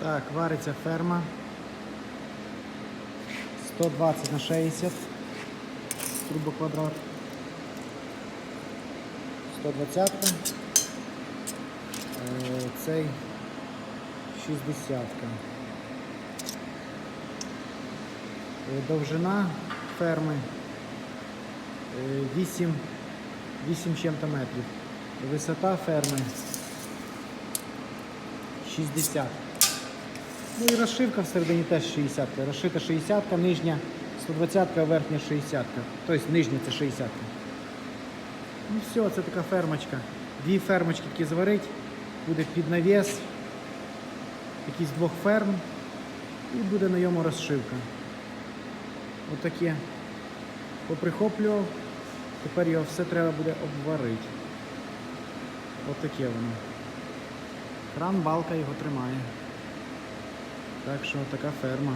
Так, вариться ферма. 120 на 60. Трубоквадрат. 120. Е, Цей 60. Е, Довжина ферми е, 8, 8 чим-то метрів. Висота ферми 60. Ну і розшивка всередині теж 60 -ка. Розшита 60, нижня 120, верхня 60. Тобто нижня це 60. Ну все, це така фермочка. Дві фермочки які зварить, буде під навіс, якісь двох ферм і буде на йому розшивка. Отаке. Поприхоплював, тепер його все треба буде обварити. Отаке воно. Кран балка його тримає. Так що така ферма.